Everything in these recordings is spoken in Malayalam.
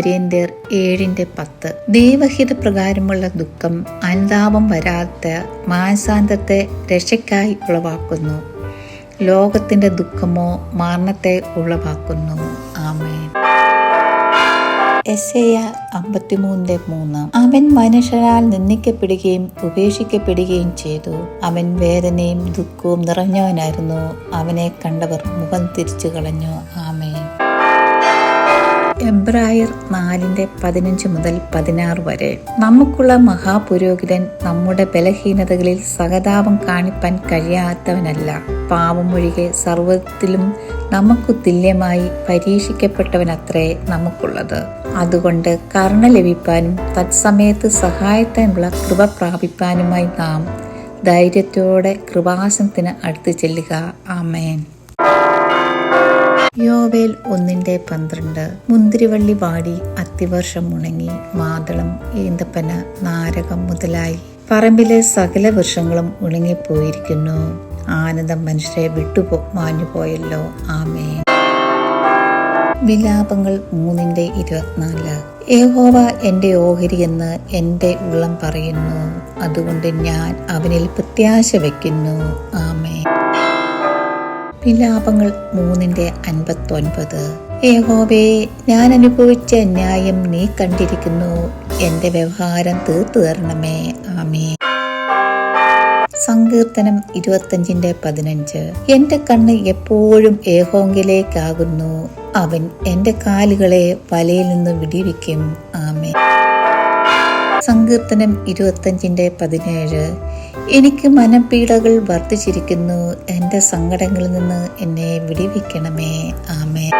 കൊരിയന്ത്യർ ഏഴിന്റെ പത്ത്. ദൈവഹിത പ്രകാരമുള്ള ദുഃഖം അനുതാപം വരാത്ത മാനസാന്തത്തെ രക്ഷയ്ക്കായി ഉളവാക്കുന്നു. ലോകത്തിന്റെ ദുഃഖമോ മരണത്തെ ഉളവാക്കുന്നു. ആമേൻ. അമ്പത്തിമൂന്നിന്റെ മൂന്ന്. അവൻ മനുഷ്യരാൽ നിന്ദിക്കപ്പെടുകയും ഉപേക്ഷിക്കപ്പെടുകയും ചെയ്തു. അവൻ വേദനയും ദുഃഖവും നിറഞ്ഞവനായിരുന്നു. അവനെ കണ്ടവർ മുഖം തിരിച്ചു കളഞ്ഞു ആമേൻ. എബ്രായർ നാലിന്റെ പതിനഞ്ച് മുതൽ പതിനാറ് വരെ. നമുക്കുള്ള മഹാപുരോഹിതൻ നമ്മുടെ ബലഹീനതകളിൽ സഹതാപം കാണിപ്പാൻ കഴിയാത്തവനല്ല. പാപമൊഴികെ സർവത്തിലും നമുക്ക് തുല്യമായി പരീക്ഷിക്കപ്പെട്ടവനത്രേ നമുക്കുള്ളത്. അതുകൊണ്ട് കരുണ ലഭിപ്പാനും തത്സമയത്ത് സഹായത്തിനുള്ള കൃപ പ്രാപിപ്പാനുമായി നാം ധൈര്യത്തോടെ കൃപാസനത്തിന് അടുത്ത് ചെല്ലുക. ആമേൻ. യോവേൽ ഒന്നിന്റെ പന്ത്രണ്ട്. മുന്തിരിവള്ളി വാടി അത്തിവർഷം ഉണങ്ങി മാതളം ഈന്തപ്പന നാരകം മുതലായി. പറമ്പിലെ സകല വൃക്ഷങ്ങളും ഉണങ്ങിപ്പോയിരിക്കുന്നു. ആനന്ദം മനുഷ്യരെ വിട്ടുപോ മാഞ്ഞുപോയല്ലോ. ആമേ വിലാപങ്ങൾ മൂന്നിന്റെ ഇരുപത്തിനാല്. ഏഹോവ എന്റെ ഓഹരി എന്ന് എന്റെ ഉള്ളം പറയുന്നു. അതുകൊണ്ട് ഞാൻ അവനിൽ പ്രത്യാശ വയ്ക്കുന്നു. ആമേ വിലാപങ്ങൾ മൂന്നിന്റെ അൻപത്തൊൻപത്. ഏകോപേ ഞാൻ അനുഭവിച്ച ന്യായം നീ കണ്ടിരിക്കുന്നു. എന്റെ വ്യവഹാരം തീർത്തു തരണമേ ആമേ സങ്കീർത്തനം ഇരുപത്തഞ്ചിന്റെ പതിനഞ്ച്. എന്റെ കണ്ണ് എപ്പോഴും ഏഹോങ്കിലേക്കാകുന്നു അവൻ എന്റെ കാലുകളെ വലയിൽ നിന്ന് വിടിവിക്കും. ആമേ സങ്കീർത്തനം ഇരുപത്തഞ്ചിന്റെ പതിനേഴ്. എനിക്ക് മനപീഡകൾ വർദ്ധിച്ചിരിക്കുന്നു. എന്റെ സങ്കടങ്ങളിൽ നിന്ന് എന്നെ വിടിവിക്കണമേ. ആമേ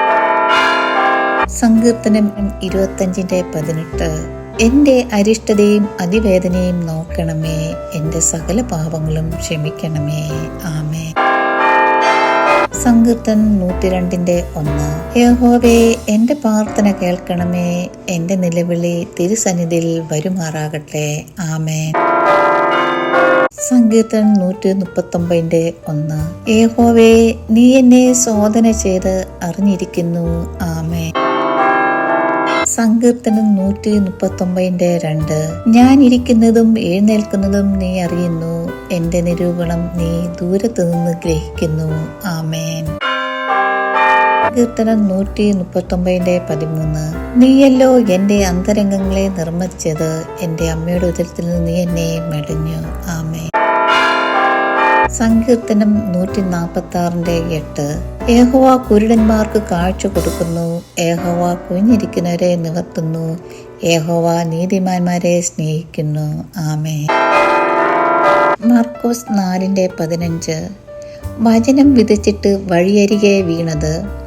സങ്കീർത്തനം ഇരുപത്തഞ്ചിന്റെ പതിനെട്ട്. എന്റെ അരിഷ്ടതയും അതിവേദനയും നോക്കണമേ. എന്റെ സകല പാപങ്ങളും ക്ഷമിക്കണമേ. ആമേ സങ്കീർത്തൻ നൂറ്റിരണ്ടിന്റെ ഒന്ന്. യഹോവേ എന്റെ പ്രാർത്ഥന കേൾക്കണമേ. എന്റെ നിലവിളി തിരുസന്നിധിയിൽ വരുമാറാകട്ടെ. ആമേ സങ്കീർത്തൻ നൂറ്റി മുപ്പത്തൊമ്പതിന്റെ ഒന്ന്. ഏഹോവേ നീ എന്നെ ശോധന ചെയ്ത് അറിഞ്ഞിരിക്കുന്നു. ആമേ സങ്കീർത്തനം നൂറ്റി മുപ്പത്തൊമ്പതിന്റെ രണ്ട്. ഞാൻ ഇരിക്കുന്നതും എഴുന്നേൽക്കുന്നതും നീ അറിയുന്നു. എന്റെ നിരൂപണം നീ ദൂരത്തു നിന്ന് ഗ്രഹിക്കുന്നു. ആമേൻ. കീർത്തനം നൂറ്റി മുപ്പത്തൊമ്പതിന്റെ പതിമൂന്ന്. നീയല്ലോ എന്റെ അന്തരംഗങ്ങളെ നിർമ്മിച്ചത്. എന്റെ അമ്മയുടെ ഉദരത്തിൽ നിന്ന് നീ എന്നെ മെടഞ്ഞു. ആമേ സങ്കീർത്തനം നൂറ്റി നാൽപ്പത്തി ആറിന്റെ എട്ട്. ഏഹോവ കുരുടന്മാർക്ക് കാഴ്ച കൊടുക്കുന്നു. ഏഹോവ കുഞ്ഞിരിക്കുന്നവരെ നിവർത്തുന്നു. ഏഹോവ നീതിമാന്മാരെ സ്നേഹിക്കുന്നു. ആമേ മാർക്കോസ് നാലിന്റെ പതിനഞ്ച്. വചനം വിതച്ചിട്ട് വഴിയരികെ വീണത്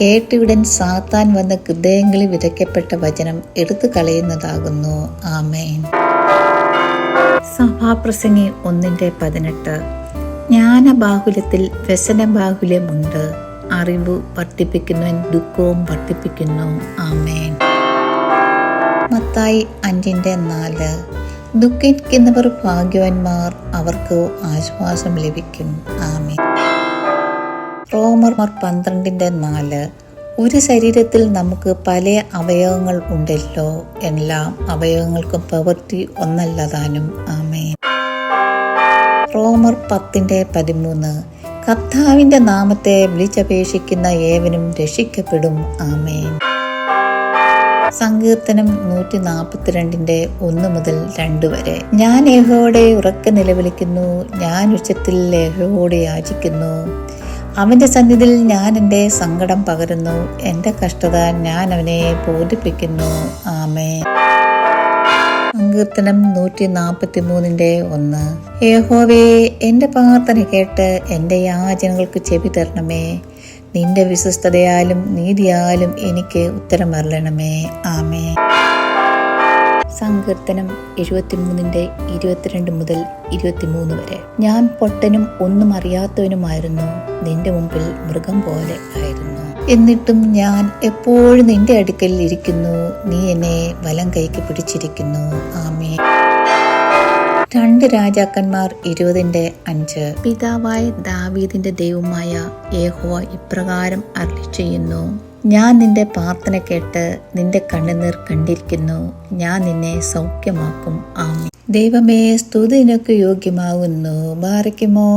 കേട്ടുവിടൻ സാത്താൻ വന്ന ഹൃദയങ്ങളിൽ വിതയ്ക്കപ്പെട്ട വചനം എടുത്തു കളയുന്നതാകുന്നു. ആമേൻ. സഭാപ്രസംഗി ഒന്നിന്റെ പതിനെട്ട്. ജ്ഞാനബാഹുല്യത്തിൽ വ്യസനബാഹുല്യമുണ്ട്. അറിവ് വർദ്ധിപ്പിക്കുന്നവൻ ദുഃഖവും വർദ്ധിപ്പിക്കുന്നു. ആമേൻ. മത്തായി അഞ്ചിന്റെ നാല്. ദുഃഖിക്കുന്നവർ ഭാഗ്യവാന്മാർ അവർക്ക് ആശ്വാസം ലഭിക്കും. ആമേൻ റോമർ പന്ത്രണ്ടിന്റെ നാല്. ഒരു ശരീരത്തിൽ നമുക്ക് പല അവയവങ്ങൾ ഉണ്ടല്ലോ. എല്ലാം അവയവങ്ങൾക്കും പ്രവൃത്തി ഒന്നല്ലതാനും. ആമേ റോമർ പത്തിന്റെ പതിമൂന്ന്. കർത്താവിന്റെ നാമത്തെ വിളിച്ചപേക്ഷിക്കുന്ന ഏവനും രക്ഷിക്കപ്പെടും. ആമേൻ. സങ്കീർത്തനം നൂറ്റി നാൽപ്പത്തിരണ്ടിന്റെ ഒന്ന് മുതൽ രണ്ട് വരെ. ഞാൻ ഏഹോടെ ഉറക്കെ നിലവിളിക്കുന്നു. ഞാൻ ഉച്ചത്തിൽ ഏഹോടെ യാചിക്കുന്നു. അവന്റെ സന്നിധിയിൽ ഞാൻ എന്റെ സങ്കടം പകരുന്നു. എന്റെ കഷ്ടത ഞാൻ അവനെ ബോധിപ്പിക്കുന്നു ആമേ സങ്കീർത്തനം നൂറ്റി നാൽപ്പത്തി മൂന്നിന്റെ ഒന്ന്. യഹോവേ എന്റെ പ്രാർത്ഥന കേട്ട് എന്റെ യാചനകൾക്ക് ചെവി തരണമേ. നിന്റെ വിശ്വസ്തതയാലും നീതിയാലും എനിക്ക് ഉത്തരം അരളണമേ ആമേ സങ്കീർത്തനം എഴുപത്തിമൂന്നിന്റെ ഇരുപത്തിരണ്ട് മുതൽ ഇരുപത്തിമൂന്ന് വരെ. ഞാൻ പൊട്ടനും ഒന്നും അറിയാത്തവനുമായിരുന്നു. നിന്റെ മുമ്പിൽ മൃഗം പോലെ ആയിരുന്നു. എന്നിട്ടും ഞാൻ എപ്പോഴും നിന്റെ അടുക്കൽ ഇരിക്കുന്നു. നീ എന്നെ വലം കൈക്ക് പിടിച്ചിരിക്കുന്നു. ആമേ രണ്ട് രാജാക്കന്മാർ ഇരുപതിന്റെ അഞ്ച്. പിതാവായ ദാവീദിന്റെ ദൈവമായ യേഹോ ഇപ്രകാരം അർളി ചെയ്യുന്നു ഞാൻ നിന്റെ പ്രാർത്ഥന കേട്ട് നിന്റെ കണ്ണുനീർ കണ്ടിരിക്കുന്നു. ഞാൻ നിന്നെ സൗഖ്യമാക്കും. ആമി ദൈവമേ സ്തുതിനൊക്കെ യോഗ്യമാകുന്നു. ബാറയ്ക്കുമോ